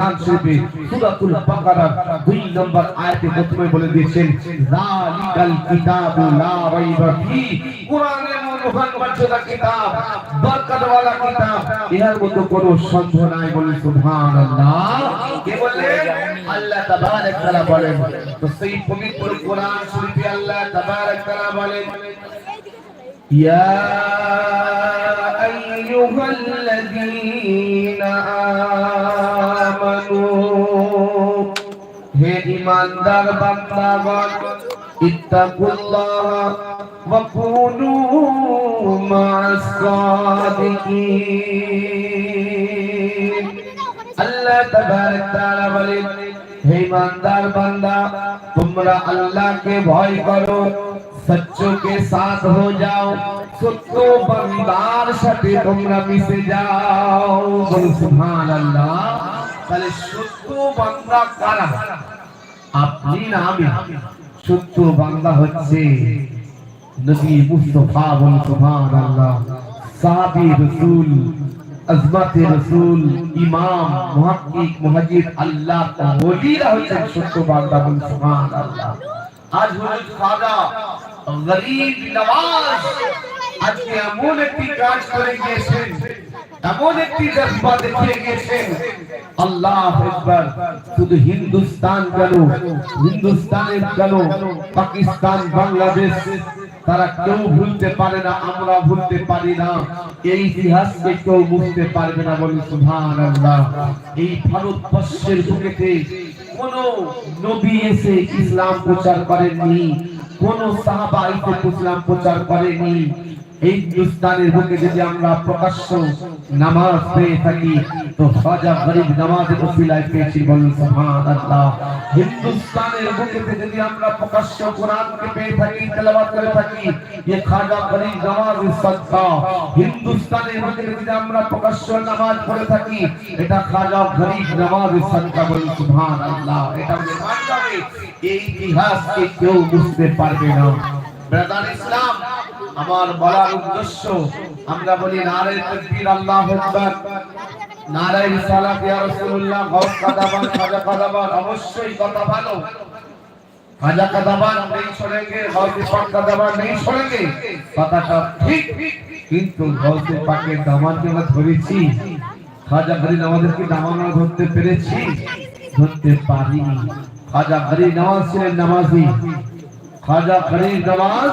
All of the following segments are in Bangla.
কোরআন শরীফে সূরাতুল বাকারা 2 নম্বর আয়াতে প্রথমে বলে দিয়েছেন যালিকাল কিতাবু আল্লাহ ইমানদার বান্দাগণ ইত্তাকুল্লাহ ওয়া কুনু মা'আস সাদিকিন। আল্লাহ তাবারক তাআলা বলেন, হে ইমানদার বান্দা, তোমরা আল্লাহকে ভয় করো সচ্চো কে সাথ হো যাও, সত্য বান্দার সাথে তোমরা মিশে যাও। সুবহানাল্লাহ, তাহলে সত্য বান্দা কারা? আপনি না আমি সত্য বান্দা হচ্ছে নবী মুস্তাফা বল সুবহানাল্লাহ, সাহাবী রাসূল, আজমত রাসূল, ইমাম, মুহাক্কিক মুহাজির আল্লাহ ওলিরা হচ্ছেন সত্য বান্দা বল সুবহানাল্লাহ। আজ হুজুর খাজা গরিব নওয়াজ আজকে এমন একটি কাজ করে গিয়েছেন, এমন একটি জজ্বা দেখিয়ে গিয়েছেন। আল্লাহ আকবার শুধু হিন্দুস্তান কেন হিন্দুস্তানের কেন পাকিস্তান, বাংলাদেশ, তারা কেউ ভুলতে পারে না, আমরা ভুলতে পারি না। এই ইতিহাসকে কেউ বুঝতে পারবে না বলে, সুবহানাল্লাহ। এই ভারতবর্ষের বুকেতে কোন নবী এসে ইসলাম প্রচার করেননি, কোন সাহাবা ইসলাম প্রচার করেনি এই হিন্দুস্তানের বুকে যদি আমরা প্রকাশ্য নামাজ পেয়ে থাকি, তো খাজা গরিব নামাজের উসিলায় পেয়েছি বলুন সুবহানাল্লাহ। হিন্দুস্তানের বুকে যদি আমরা প্রকাশ্য কোরআনকে পেয়ে থাকি, তেলাওয়াত করে থাকি ये খাজা গরিব নামাজের সদকা। হিন্দুস্তানের বুকে যদি আমরা প্রকাশ্য নামাজ পড়ে থাকি, এটা খাজা গরিব নামাজের সদকা বলুন সুবহানাল্লাহ। এটা আমাদের মানতে হবে এই ইতিহাসকে কেউ বুঝতে পারবে না। ব্রাদার ইসলাম আমার বলার উদ্দেশ্য, আমরা বলি নারায়ণ আল্লাহু আকবার। সালাত, ইয়া রাসূলুল্লাহ কাদাবান, খাজা কাদাবান, অবশ্যই কথা ভালো। খাজা কাদাবান নেই কাদাবান নেই ঠিক। কিন্তু গফ পাকের ধরেছি, খাজা ফরিদ আমাদেরকে দামান ধরতে পেরেছি, ধরতে পারি। খাজা ফরিদ নামাজ নামাজি, খাজা ফরিদ নামাজ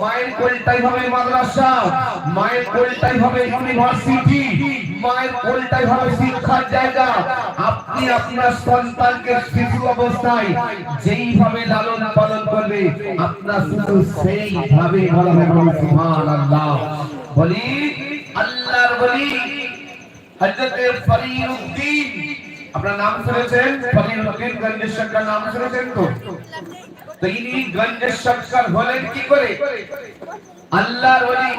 মায়ের কোলটাই হবে মাদ্রাসা, মায়ের কোলটাই হবে ইউনিভার্সিটি, মায়ের কোলটাই হবে শিক্ষার জায়গা। আপনি আপনার সন্তানকে শিশু অবস্থায় যেইভাবে লালন পালন করবে, আপনার শিশু সেইভাবে বলা হবে সুবহানাল্লাহ। বলি, আল্লাহর বলি, হযরত ফরিউদ্দিন আপনার নাম শুনেছেন? ফরিদউদ্দিন গঞ্জের সরকার, নাম শুনেছেন তো? তো ইনি গঞ্জের সরকার হলেন কি করে? আল্লাহর ওলি।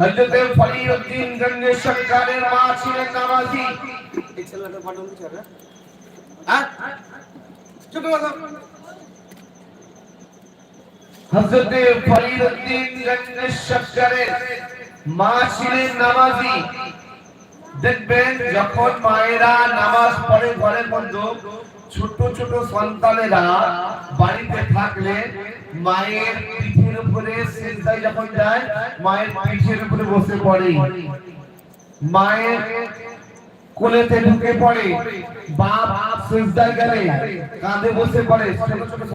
হযরত ফরিদউদ্দিন গঞ্জের সরকারের মা ছিলেন নামাজি। এই ছেলেটা ফাটল দিচ্ছে রে হ্যাঁ? চুপ কথা হযরত ফরিদউদ্দিন গঞ্জের সরকারের মা ছিলেন নামাজি। দেখবেন যখন মায়েরা নামাজ পড়ে ঘরের মধ্যে ছোট ছোট সন্তানেরা বাড়িতে থাকলে মায়ের পিঠের উপরে সেজদায় যখন যায়, মায়ের পিঠের উপরে বসে পড়ে। মায়ের কোলেতে ঢুকে পড়ে, বাপ সিজদায় গেলে কাঁধে বসে পড়ে। ছোট ছোট